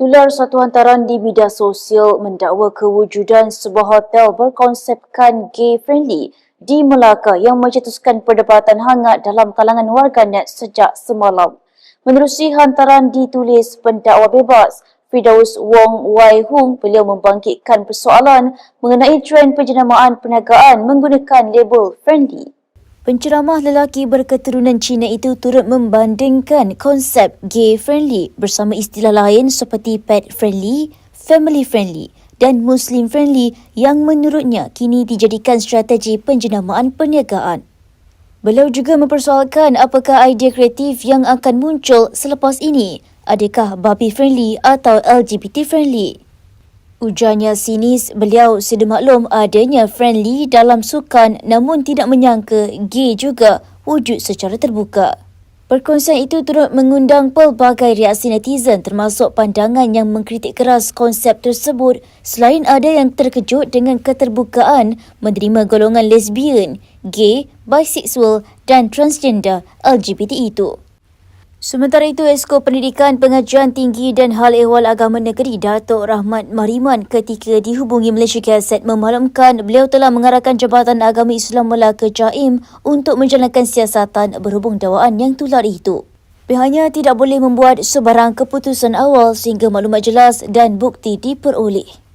Tular satu hantaran di media sosial mendakwa kewujudan sebuah hotel berkonsepkan gay-friendly di Melaka yang mencetuskan perdebatan hangat dalam kalangan warganet sejak semalam. Menerusi hantaran ditulis pendakwa bebas, Firdaus Wong Wai Hung, beliau membangkitkan persoalan mengenai trend penjenamaan perniagaan menggunakan label friendly. Penceramah lelaki berketurunan Cina itu turut membandingkan konsep gay friendly bersama istilah lain seperti pet friendly, family friendly dan muslim friendly yang menurutnya kini dijadikan strategi penjenamaan perniagaan. Beliau juga mempersoalkan apakah idea kreatif yang akan muncul selepas ini. Adakah babi friendly atau LGBT friendly? Ujarnya sinis, beliau sedia maklum adanya friendly dalam sukan namun tidak menyangka gay juga wujud secara terbuka. Perkongsian itu turut mengundang pelbagai reaksi netizen termasuk pandangan yang mengkritik keras konsep tersebut selain ada yang terkejut dengan keterbukaan menerima golongan lesbian, gay, bisexual dan transgender LGBT itu. Sementara itu, Esko Pendidikan Pengajian Tinggi dan Hal Ehwal Agama Negeri Datuk Rahmat Mariman ketika dihubungi Malaysia Gazette memaklumkan beliau telah mengarahkan Jabatan Agama Islam Melaka Jaim untuk menjalankan siasatan berhubung dakwaan yang tular itu. Pihaknya tidak boleh membuat sebarang keputusan awal sehingga maklumat jelas dan bukti diperoleh.